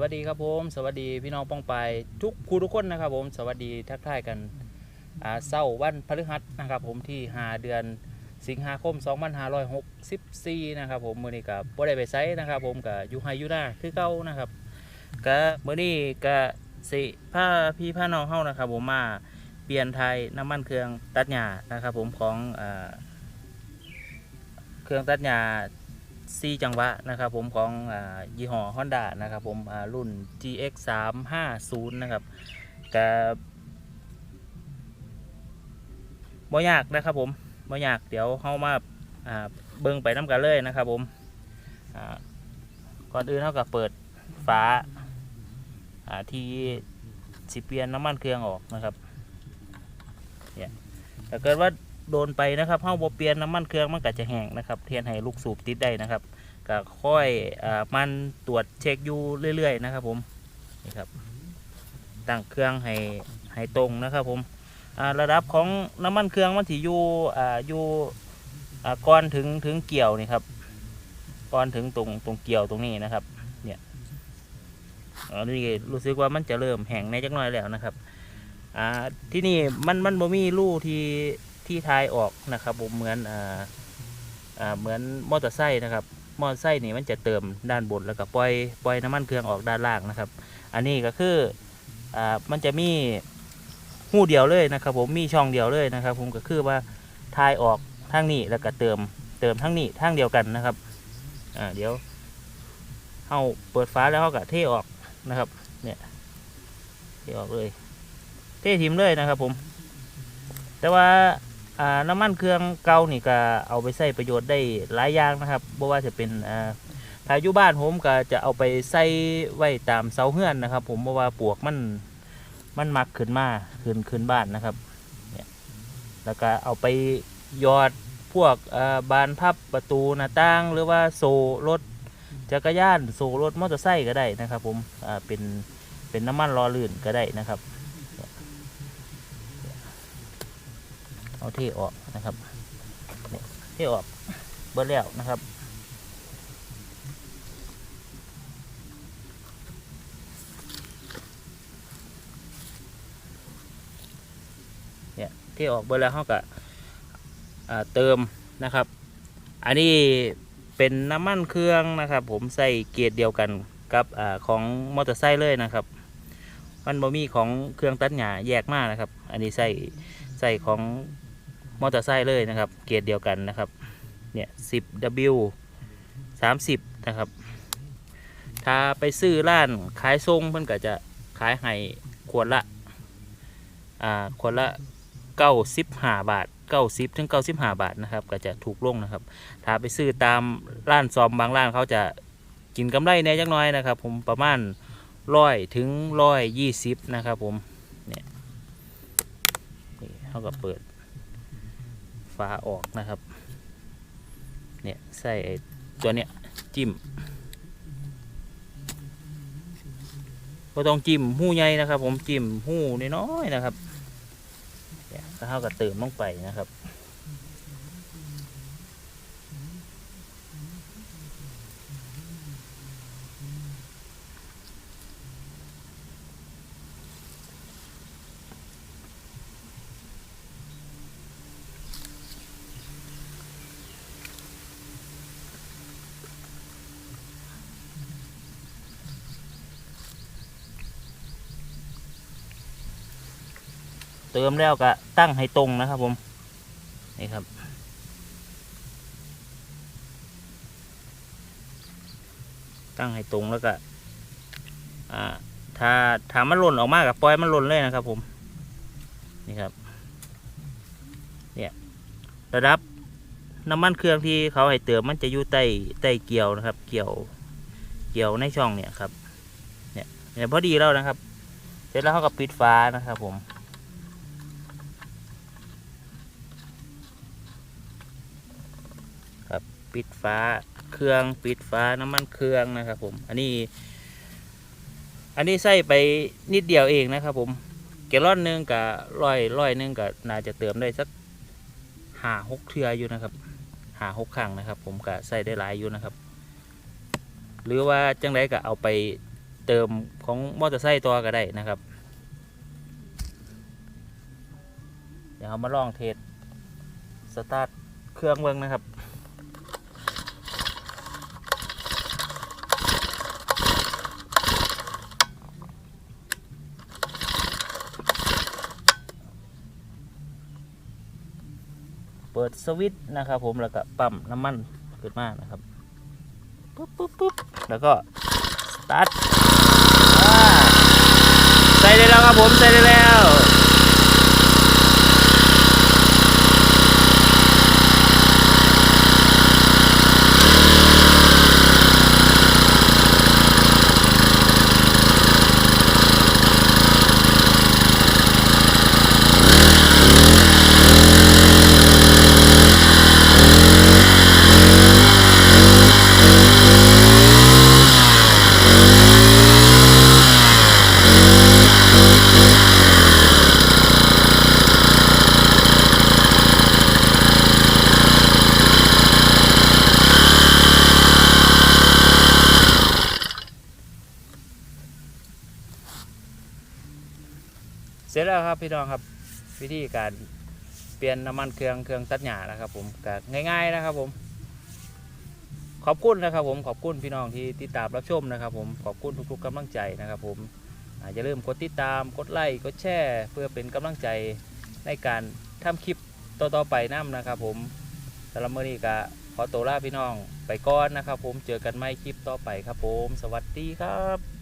วัสดีครับผม สวัสดีพี่น้องป้องไปทุกคูทุกคนนะครับผมสวัสดีทักทายกันอ่าเศร้าวันพฤหัสนะครับผมที่5เดือนสิงหาคม 2564 นะครับผมมือนี้กับบ่ได้ไปไซนะครับผมกับยูไฮยูนาคือเก่านะครับก็มือนี้ก็สิผ้าพี่ผ้าน้องเฮานะครับผมมาเปลี่ยนไทยน้ำมันเครื่องตัดหญ้านะครับผมของอเครื่องตัดหญ้า ซีจังหวะนะครับผมของอยี่ห้อ Honda นะครับผมอ่ารุ่น GX 3 5 0นะครับกับบ่ยากนะครับผมบ่ยากเดี๋ยวเข้ามาาเบิ่งไปน้ำกันเลยนะครับผมก่อนอื่นเท่ากับเปิดฝาาที่สิเปียนน้ำมันเครื่องออกนะครับเนี่ยถ้าเกิดว่า โดนไปนะครับเฮาบ่เปลี่ยนน้ำมันเครื่องมันก็จะแห้งนะครับเทียนให้ลูกสูบติดได้นะครับก็ค่อยอมันตรวจเช็คอยู่เรื่อย ๆ นะครับ ผมนี่ครับตั้งเครื่องให้ให้ตรงนะครับ ผมระดับของน้ำมันเครื่องมันสิอยู่ออยู่อ่ก่อนถึงถึงเกี่ยวนี่ครับก่อนถึงตรงตรงเกี่ยวตรงนี้นะครับ เนี่ยอันนี้รู้สึกว่ามันจะเริ่มแห้งในจักหน่อยแล้วนะครับ อ่าที่นี่มันมันบ่มีรูที่ ที่ทายออกนะครับผมเหมือนอ่าอ่าเหมือนมอเตอร์ไซค์นะครับมอเตอร์ไซค์นี่มันจะเติมด้านบนแล้วก็ปล่อยปล่อยน้ำมันเครื่องออกด้านล่างนะครับ อันนี้ก็คืออ่ามันจะมีหูเดียวเลยนะครับ ผมมีช่องเดียวเลยนะครับ ผมก็คือว่าทายออกทางนี้แล้วก็เติมเติมทางนี้ทางเดียวกันนะครับอ่าเดี๋ยวเอาเปิดฟ้าแล้วเขาก็เทออกนะครับ เนี่ยเทออกเลย เททิมเลยนะครับ ผม แต่ว่า น้ำมันเครื่องเก่านี่ก็เอาไปใช้ประโยชน์ได้หลายอย่างนะครับบ่ว่าจะเป็นอ่าถ้าอยู่บ้านผมก็จะเอาไปใส่ไว้ตามเสาเฮือนนะครับ ผมเพราะว่าปลวกมันมันมักขึ้นมาขึ้นขึ้นบ้านนะครับเนี่ยแล้วก็เอาไปยอดพวกบานพับประตูหน้าต่างหรือว่าโซ่รถจักรยานโซ่รถมอเตอร์ไซค์ก็ได้นะครับ ผมเป็นเป็นน้ำมันรอลื่นก็ได้นะครับ เอาเทออกนะครับเนี่ยเทออกเบิดแล้วนะครับเนี่ยเทออกเบิดแล้วเขาก็เติมนะครับ อันนี้เป็นน้ำมันเครื่องนะครับ ผมใส่เกียร์เดียวกันกับอของมอเตอร์ไซค์เลยนะครับ มันบ่มีของเครื่องตัดหญ้าแยกมากนะครับ อันนี้ใส่ใส่ของ มอเตอร์ไซค์เลยนะครับ เกียร์เดียวกันนะครับ เนี่ย 10W 30 นะครับ ถ้าไปซื้อร้านขายทรงเพิ่นก็จะขายให้ขวดละ อ่า ขวดละ 95 บาท 90ถึง95 บาทนะครับ ก็จะถูกลงนะครับ ถ้าไปซื้อตามร้านซอมบางร้านเขาจะกินกำไรแน่จักน้อยนะครับ ผมประมาณร้อยถึงร้อยยี่สิบนะครับผม เนี่ยนี่เขาก็เปิด ฝาออกนะครับ เนี่ยใส่ตัวเนี้ยจิ้มก็ต้องจิ้มหู้ใหญ่นะครับ ผมจิ้มหู้น้อยๆนะครับเนี่ยแล้วเขาก็เติมลงไปนะครับ เติมแล้วก็ตั้งให้ตรงนะครับผม นี่ครับ ตั้งให้ตรงแล้วก็ถ้าถ้ามันหล่นออกมากกับปล่อยมันหล่นเลยนะครับผม นี่ครับ เนี่ยระดับน้ำมันเครื่องที่เขาให้เติมมันจะอยู่ใต้ใต้เกี่ยวนะครับ เกี่ยวเกี่ยวในช่องเนี่ยครับ เนี่ยเนี่ยพอดีแล้วนะครับ เสร็จแล้วเขาก็ปิดฟ้านะครับผม ปิดฟ้า เครื่องปิดฟ้าน้ำมันเครื่องนะครับผม อันนี้ อันนี้ใส่ไปนิดเดียวเองนะครับผมแกลอนหนึงกับร้อยร้อยหนึงกับน่าจะเติมได้สักหาหกเทืออยู่นะครับหาหกครั้งนะครับ ผมก็ใส่ได้หลายอยู่นะครับ หรือว่าจังไรก็เอาไปเติมของมอเตอร์ไซค์ตัวก็ได้นะครับ เดี๋ยวมาลองเทสสตาร์ทเครื่องเบิ้งนะครับ สวิตช์นะครับผมแล้วก็ปั๊มน้ำมันขึ้นมานะครับปุ๊บปุ๊บปุ๊บแล้วก็สตาร์ทใส่ได้แล้วครับผมใส่ได้แล้ว ครับพี่น้องครับวิธีการเปลี่ยนน้ำมันเครื่องเครื่องตัดหญ้านะครับ ผมก็ง่าย ๆนะครับ ผม ขอบคุณนะครับ ผมขอบคุณพี่น้องที่ติดตามรับชมนะครับ ผมขอบคุณทุกๆกำลังใจนะครับ ผมอย่าลืมกดติดตามกดไลค์กดแชร์เพื่อเป็นกำลังใจในการทำคลิปต่อๆไปน้ำนะครับ ผมสำหรับมื่อนี้ก็ขอตัวลาพี่น้องไปก่อนนะครับ ผมเจอกันไม่คลิปต่อไปครับ ผม สวัสดีครับ